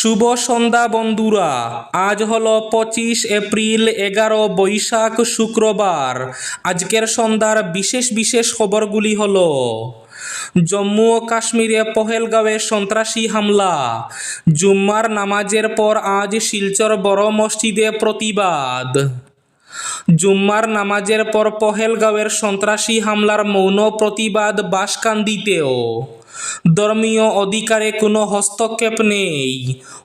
শুভ সন্ধ্যা বন্ধুরা। আজ হলো পঁচিশ এপ্রিল, এগারো বৈশাখ শুক্রবার। আজকের সন্ধ্যার বিশেষ বিশেষ খবরগুলি হলো, জম্মু ও কাশ্মীরে পহেলগাঁওয়ে সন্ত্রাসী হামলা। জুম্মার নামাজের পর আজ শিলচর বড় মসজিদে প্রতিবাদ। জুম্মার নামাজের পর পহেলগাঁওয়ের সন্ত্রাসী হামলার মৌন প্রতিবাদ বাসকান্দিতেও। ধর্মীয় অধিকারে কোনো হস্তক্ষেপ নেই।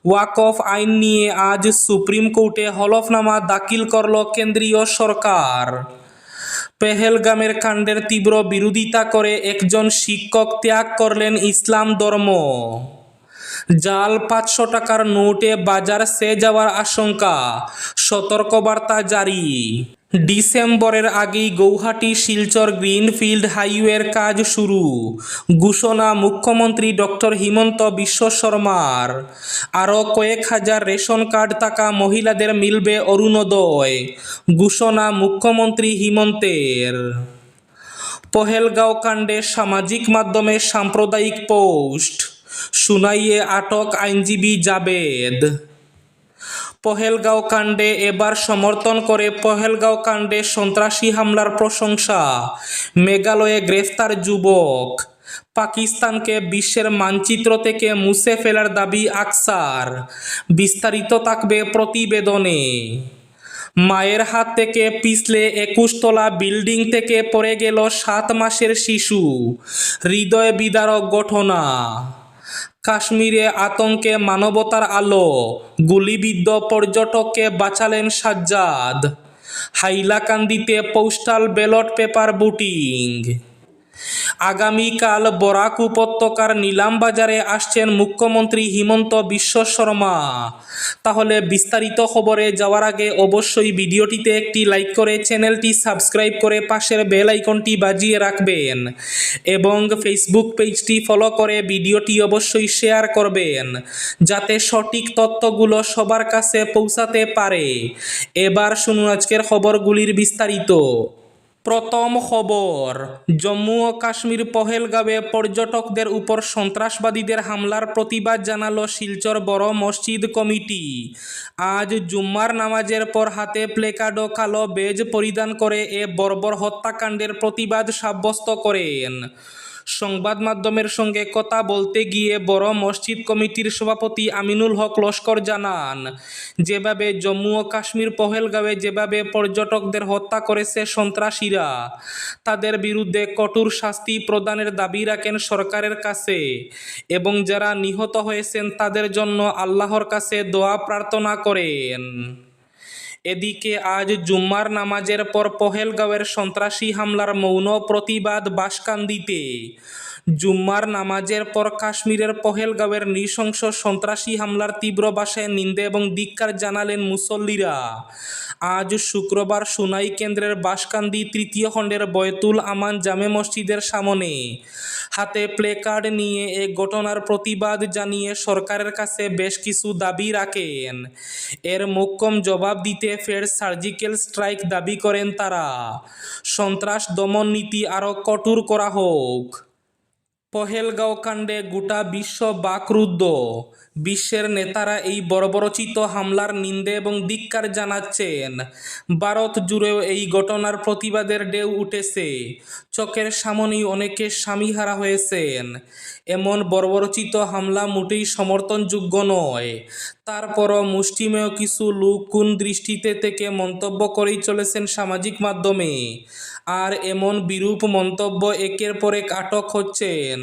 ওয়াকফ আইন নিয়ে আজ সুপ্রিম কোর্টে হলফনামা দাখিল করল কেন্দ্রীয় সরকার। পেহেলগামের কাণ্ডের তীব্র বিরোধিতা করে একজন শিক্ষক ত্যাগ করলেন ইসলাম ধর্ম। জাল পাঁচশো টাকার নোটে বাজার সে যাওয়ার আশঙ্কা, সতর্কবার্তা জারি। ডিসেম্বরের আগেই গৌহাটি, শিলচর, গ্রিনফিল্ড হাইওয়ের কাজ শুরু। ঘোষণা মুখ্যমন্ত্রী ডক্টর হিমন্ত বিশ্ব শর্মার। আরও কয়েক হাজার রেশন কার্ড থাকা মহিলাদের মিলবে অরুণোদয়, ঘোষণা মুখ্যমন্ত্রী হিমন্তের। পহেলগাঁও কাণ্ডে সামাজিক মাধ্যমে সাম্প্রদায়িক পোস্ট সুনাইয়ে আটক আইনজীবী জাবেদ। পহেলগাঁও কাণ্ডে এবার সমর্থন করে পহেলগাঁও কাণ্ডে সন্ত্রাসী হামলার প্রশংসা। মেঘালয়ে গ্রেফতার যুবক। পাকিস্তানকে বিশ্বের মানচিত্র থেকে মুছে ফেলার দাবি আকসার। বিস্তারিত থাকবে প্রতিবেদনে। মায়ের হাত থেকে পিছলে একুশতলা বিল্ডিং থেকে পড়ে গেল সাত মাসের শিশু। হৃদয় বিদারক ঘটনা। কাশ্মীরে আতঙ্কে মানবতার আলো গুলিবিদ্ধ পর্যটককে বাঁচালেন সাজ্জাদ। হাইলাকান্দিতে পোস্টাল ব্যালট পেপার বুটিং আগামীকাল বরাক উপত্যকার নিলামবাজারে আসছেন মুখ্যমন্ত্রী হিমন্ত বিশ্ব শর্মা। তাহলে বিস্তারিত খবরে যাওয়ার আগে অবশ্যই ভিডিওটিতে একটি লাইক করে চ্যানেলটি সাবস্ক্রাইব করে পাশের বেল আইকনটি বাজিয়ে রাখবেন এবং ফেসবুক পেজটি ফলো করে ভিডিওটি অবশ্যই শেয়ার করবেন যাতে সঠিক তথ্যগুলো সবার কাছে পৌঁছাতে পারে। এবার শুনুন আজকের খবরগুলির বিস্তারিত। প্রথম খবর, জম্মু ও কাশ্মীর পহেলগাঁওয়ে পর্যটকদের উপর সন্ত্রাসবাদীদের হামলার প্রতিবাদ জানালো শিলচর বড় মসজিদ কমিটি। আজ জুম্মার নামাজের পর হাতে প্লেকার্ড ও কালো বেজ পরিধান করে এ বর্বর হত্যাকাণ্ডের প্রতিবাদ সাব্যস্ত করেন। সংবাদ মাধ্যমের সঙ্গে কথা বলতে গিয়ে বড় মসজিদ কমিটির সভাপতি আমিনুল হক লস্কর জানান, যেভাবে জম্মু ও কাশ্মীর পহেলগাঁওয়ে যেভাবে পর্যটকদের হত্যা করেছে সন্ত্রাসীরা, তাদের বিরুদ্ধে কঠোর শাস্তি প্রদানের দাবি রাখেন সরকারের কাছে এবং যারা নিহত হয়েছেন তাদের জন্য আল্লাহর কাছে দোয়া প্রার্থনা করেন। এদিকে আজ জুম্মার নামাজের পর পহেলগাঁওয়ের সন্ত্রাসী হামলার মৌন প্রতিবাদ বাসকান্দিতে। জুম্মার নামাজের পর কাশ্মীরের পহেলগাঁওয়ের নৃশংস সন্ত্রাসী হামলার তীব্র ভাষায় নিন্দে এবং ধিক্কার জানালেন মুসল্লিরা। আজ শুক্রবার সুনাই কেন্দ্রের বাসকান্দি তৃতীয় খণ্ডের বয়তুল আমান জামে মসজিদের সামনে হাতে প্লেকার্ড নিয়ে এ ঘটনার প্রতিবাদ জানিয়ে সরকারের কাছে বেশ কিছু দাবি রাখেন। এর মোক্ষম জবাব দিতে ফের সার্জিক্যাল স্ট্রাইক দাবি করেন তারা। সন্ত্রাস দমন নীতি আরও কঠোর করা হোক। পহেলগাঁও কাণ্ডে গোটা বিশ্ব বাকরুদ্ধ। বিশ্বের নেতারা এই বর্বরচিত হামলার নিন্দে এবং ধিক্কার জানাচ্ছেন। ভারত জুড়েও এই ঘটনার প্রতিবাদের ঢেউ উঠেছে। চকের সামনেই অনেকে স্বামীহারা হয়েছেন। এমন বর্বরচিত হামলা মোটেই সমর্থনযোগ্য নয়। তারপরও মুষ্টিমেয় কিছু লোক কোন দৃষ্টিতে থেকে মন্তব্য করেই চলেছেন সামাজিক মাধ্যমে। আর এমন বিরূপ মন্তব্য একের পর এক আটক হচ্ছেন।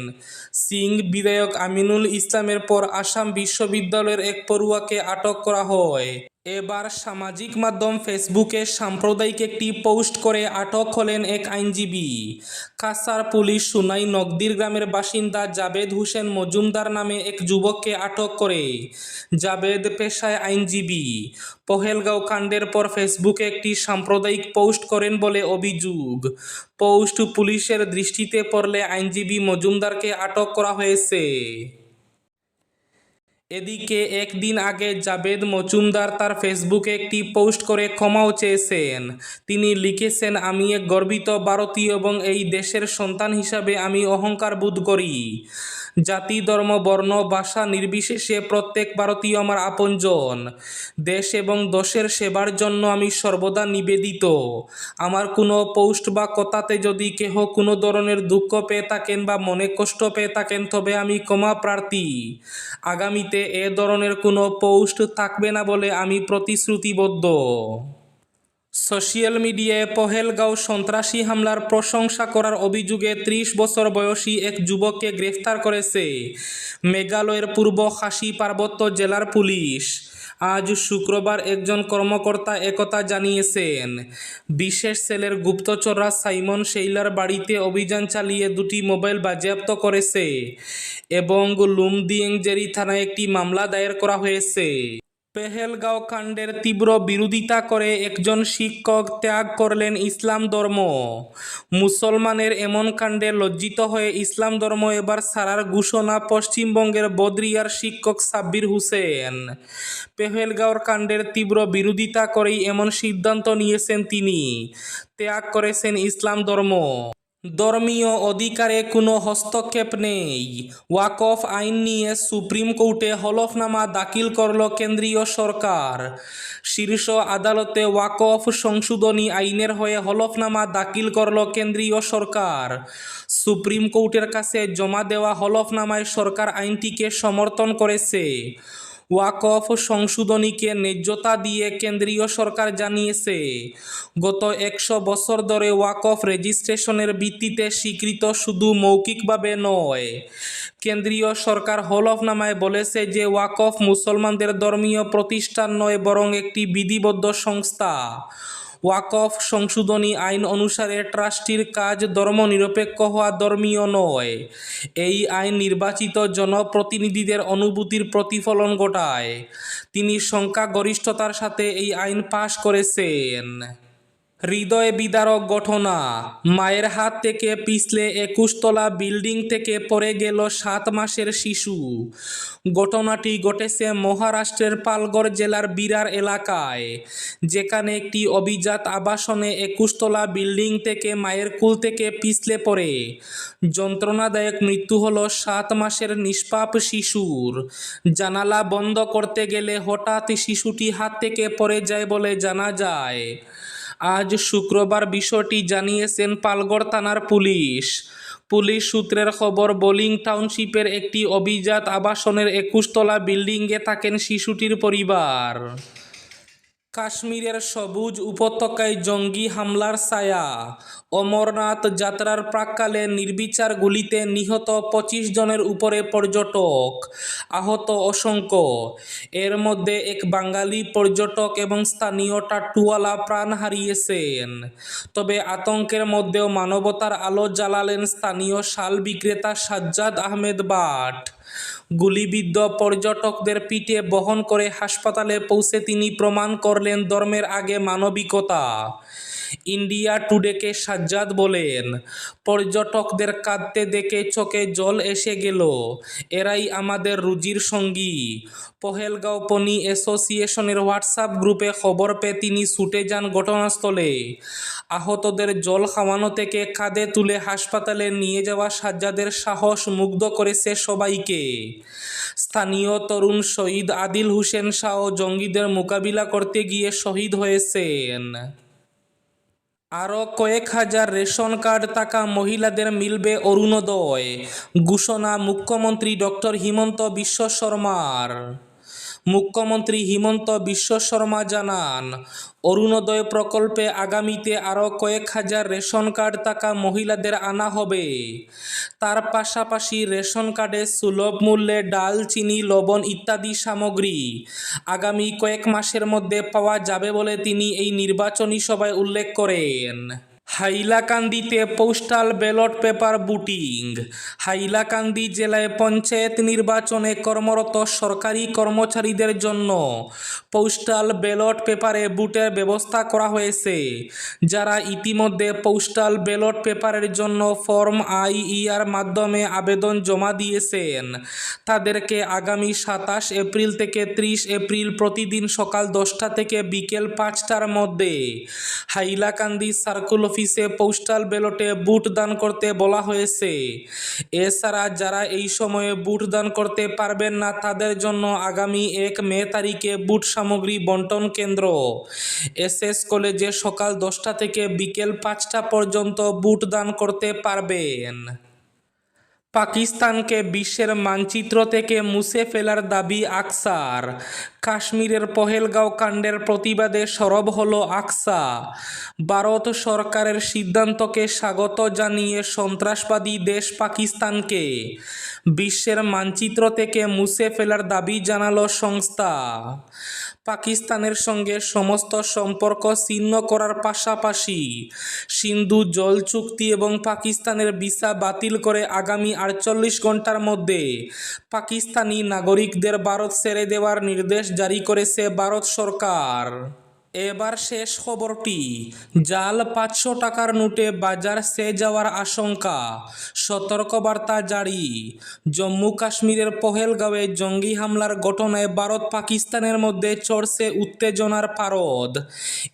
সিং বিধায়ক আমিনুল ইসলামের পর আসাম বিশ্ববিদ্যালয়ের এক পড়ুয়াকে আটক করা হয়। এবার সামাজিক মাধ্যম ফেসবুকে সাম্প্রদায়িক একটি পোস্ট করে আটক হলেন এক আইনজীবী। কাসার পুলিশ সুনাই নগদির গ্রামের বাসিন্দা জাবেদ হোসেন মজুমদার নামে এক যুবককে আটক করে। জাবেদ পেশায় আইনজীবী। পহেলগাঁও কাণ্ডের পর ফেসবুকে একটি সাম্প্রদায়িক পোস্ট করেন বলে অভিযোগ। পোস্ট পুলিশের দৃষ্টিতে পড়লে আইনজীবী মজুমদারকে আটক করা হয়েছে। এদিকে একদিন আগে জাবেদ মজুমদার তার ফেসবুকে একটি পোস্ট করে ক্ষমাও চেয়েছেন। তিনি লিখেছেন, আমি এক গর্বিত ভারতীয় এবং এই দেশের সন্তান হিসাবে আমি অহংকার বোধ করি। জাতি, ধর্ম, বর্ণ, ভাষা নির্বিশেষে প্রত্যেক ভারতীয় আমার আপনজন। দেশ এবং দশের সেবার জন্য আমি সর্বদা নিবেদিত। আমার কোনো পোস্ট বা কথাতে যদি কেহ কোনো ধরনের দুঃখ পেয়ে থাকেন বা মনে কষ্ট পেয়ে থাকেন, তবে আমি ক্ষমা প্রার্থী। আগামীতে এ ধরনের কোনো পোস্ট থাকবে না বলে আমি প্রতিশ্রুতিবদ্ধ। সোশিয়াল মিডিয়ায় পহেলগাঁও সন্ত্রাসী হামলার প্রশংসা করার অভিযোগে ত্রিশ বছর বয়সী এক যুবককে গ্রেফতার করেছে মেঘালয়ের পূর্ব খাসি পার্বত্য জেলার পুলিশ। আজ শুক্রবার একজন কর্মকর্তা একথা জানিয়েছেন। বিশেষ সেলের গুপ্তচররা সাইমন সেইলার বাড়িতে অভিযান চালিয়ে দুটি মোবাইল বাজেয়াপ্ত করেছে এবং লুমদিয়েংজেরি থানায় একটি মামলা দায়ের করা হয়েছে। পেহেলগাঁও কাণ্ডের তীব্র বিরোধিতা করে একজন শিক্ষক ত্যাগ করলেন ইসলাম ধর্ম। মুসলমানের এমন কাণ্ডে লজ্জিত হয়ে ইসলাম ধর্ম এবার সারার ঘোষণা পশ্চিমবঙ্গের বদরিয়ার শিক্ষক সাব্বির হুসেন। পেহেলগাঁওর কাণ্ডের তীব্র বিরোধিতা করেই এমন সিদ্ধান্ত নিয়েছেন তিনি। ত্যাগ করেছেন ইসলাম ধর্ম। ধর্মীয় অধিকারে কোনো হস্তক্ষেপ নেই। ওয়াকফ আইন নিয়ে সুপ্রিম কোর্টে হলফনামা দাখিল করল কেন্দ্রীয় সরকার। শীর্ষ আদালতে ওয়াকফ সংশোধনী আইনের হয়ে হলফনামা দাখিল করল কেন্দ্রীয় সরকার। সুপ্রিম কোর্টের কাছে জমা দেওয়া হলফনামায় সরকার আইনটিকে সমর্থন করেছে। ওয়াকফ সংশোধনীকে ন্যায্যতা দিয়ে কেন্দ্রীয় সরকার জানিয়েছে। গত একশো বছর ধরে ওয়াকফ রেজিস্ট্রেশনের ভিত্তিতে স্বীকৃত শুধু মৌখিকভাবে নয়। কেন্দ্রীয় সরকার হলফনামায় বলেছে যে ওয়াকফ মুসলমানদের ধর্মীয় প্রতিষ্ঠান নয়, বরং একটি বিধিবদ্ধ সংস্থা। ওয়াকফ সংশোধনী আইন অনুসারে ট্রাস্টির কাজ ধর্মনিরপেক্ষ হওয়া ধর্মীয় নয়। এই আইন নির্বাচিত জনপ্রতিনিধিদের অনুভূতির প্রতিফলন ঘটায়। তিনি সংখ্যাগরিষ্ঠতার সাথে এই আইন পাশ করেছেন। হৃদয় বিদারক ঘটনা। মায়ের হাত থেকে পিছলে একুশতলা বিল্ডিং থেকে পড়ে গেল সাত মাসের শিশু। ঘটনাটি ঘটেছে মহারাষ্ট্রের পালগড় জেলার বিরার এলাকায়, যেখানে একটি অভিজাত আবাসনে একুশতলা বিল্ডিং থেকে মায়ের কুল থেকে পিছলে পড়ে। যন্ত্রণাদায়ক মৃত্যু হল সাত মাসের নিষ্পাপ শিশুর। জানালা বন্ধ করতে গেলে হঠাৎ শিশুটি হাত থেকে পড়ে যায় বলে জানা যায়। আজ শুক্রবার বিষয়টি জানিয়েছেন পালগড় থানার পুলিশ। পুলিশ সূত্রের খবর, বোলিং টাউনশিপের একটি অভিজাত আবাসনের একুশতলা বিল্ডিংয়ে থাকেন শিশুটির পরিবার। কাশ্মীরের সবুজ উপত্যকায় জঙ্গি হামলার ছায়া। অমরনাথ যাত্রার প্রাককালে নির্বিচার গুলিতে নিহত পঁচিশ জনের উপরে পর্যটক আহত অসংখ্য। এর মধ্যে এক বাঙালি পর্যটক এবং স্থানীয় টাট্টুওয়ালা প্রাণ হারিয়েছেন। তবে আতঙ্কের মধ্যেও মানবতার আলো জ্বালালেন স্থানীয় শাল বিক্রেতা সাজ্জাদ আহমেদ বাট। গুলিবিদ্ধ পর্যটকদের পিঠে বহন করে হাসপাতালে পৌঁছে তিনি প্রমাণ করলেন ধর্মের আগে মানবিকতা। ইন্ডিয়া টুডেকে সাজ্জাদ বলেন, পর্যটকদের কাঁদতে দেখে চোখে জল এসে গেল। এরাই আমাদের রুজির সঙ্গী। পহেলগাঁও পনি অ্যাসোসিয়েশনের হোয়াটসঅ্যাপ গ্রুপে খবর পেয়ে তিনি ছুটে যান ঘটনাস্থলে। আহতদের জল খাওয়ানো থেকে কাঁধে তুলে হাসপাতালে নিয়ে যাওয়া সাজ্জাদের সাহস মুগ্ধ করেছে সবাইকে। স্থানীয় তরুণ শহীদ আদিল হোসেন শাহ জঙ্গিদের মোকাবিলা করতে গিয়ে শহীদ হয়েছেন। আরও কয়েক হাজার রেশন কার্ড থাকা মহিলাদের মিলবে অরুণোদয়। ঘোষণা মুখ্যমন্ত্রী ডক্টর হিমন্ত বিশ্ব শর্মার। মুখ্যমন্ত্রী হিমন্ত বিশ্ব শর্মা জানান, অরুণোদয় প্রকল্পে আগামীতে আরও কয়েক হাজার রেশন কার্ড থাকা মহিলাদের আনা হবে। তার পাশাপাশি রেশন কার্ডে সুলভ মূল্যে ডাল, চিনি, লবণ ইত্যাদি সামগ্রী আগামী কয়েক মাসের মধ্যে পাওয়া যাবে বলে তিনি এই নির্বাচনী সভায় উল্লেখ করেন। হাইলাকান্দিতে পোস্টাল ব্যালট পেপার বুটিং হাইলাকান্দি জেলায় পঞ্চায়েত নির্বাচনে কর্মরত সরকারি কর্মচারীদের জন্য পোস্টাল ব্যালট পেপারে বুটের ব্যবস্থা করা হয়েছে। যারা ইতিমধ্যে পোস্টাল ব্যালট পেপারের জন্য ফর্ম আইইআর মাধ্যমে আবেদন জমা দিয়েছেন, তাদেরকে আগামী সাতাশ এপ্রিল থেকে ত্রিশ এপ্রিল প্রতিদিন সকাল দশটা থেকে বিকেল পাঁচটার মধ্যে হাইলাকান্দি সার্কুল অফিসে পোস্টাল ব্যালটে বুট দান করতে বলা হয়েছে। এছাড়া যারা এই সময়ে বুট দান করতে পারবেন না, তাদের জন্য আগামী এক মে তারিখে বুট সামগ্রী বন্টন কেন্দ্র। এস এস কলেজে সকাল দশটা থেকে বিকেল পাঁচটা পর্যন্ত বুট দান করতে পারবেন। পাকিস্তানকে বিশ্বের মানচিত্র থেকে মুছে ফেলার দাবি আকসার। কাশ্মীরের পহেলগাঁও কাণ্ডের প্রতিবাদে সরব হল আকসা। ভারত সরকারের সিদ্ধান্তকে স্বাগত জানিয়ে সন্ত্রাসবাদী দেশ পাকিস্তানকে বিশ্বের মানচিত্র থেকে মুছে ফেলার দাবি জানালো সংস্থা। পাকিস্তানের সঙ্গে সমস্ত সম্পর্ক ছিন্ন করার পাশাপাশি সিন্ধু জল চুক্তি এবং পাকিস্তানের ভিসা বাতিল করে আগামী আটচল্লিশ ঘণ্টার মধ্যে পাকিস্তানি নাগরিকদের ভারত ছেড়ে দেওয়ার নির্দেশ জারি করেছে ভারত সরকার। এবার শেষ খবরটি। জাল পাঁচশো টাকার নোটে বাজার সে যাওয়ার আশঙ্কা। সতর্কবার্তা জারি। জম্মু কাশ্মীরের পহেলগাঁওয়ে জঙ্গি হামলার ঘটনায় ভারত পাকিস্তানের মধ্যে চড়ছে উত্তেজনার পারদ।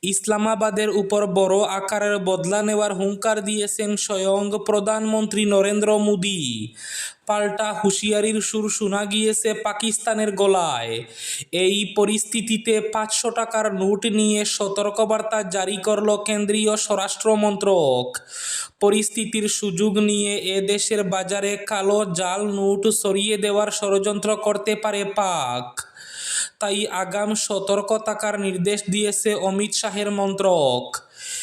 ইসলামাবাদের উপর বড় আকারের বদলা নেওয়ার হুঙ্কার দিয়েছেন স্বয়ং প্রধানমন্ত্রী নরেন্দ্র মোদী। পাল্টা হুঁশিয়ারির সুর শোনা গিয়েছে পাকিস্তানের গলায়। এই পরিস্থিতিতে পাঁচশো টাকার নোট নিয়ে সতর্কবার্তা জারি করল কেন্দ্রীয় স্বরাষ্ট্র মন্ত্রক। পরিস্থিতির সুযোগ নিয়ে এ দেশের বাজারে কালো জাল নোট সরিয়ে দেওয়ার ষড়যন্ত্র করতে পারে পাক। তাই আগাম সতর্ক থাকার নির্দেশ দিয়েছে অমিত শাহের মন্ত্রক।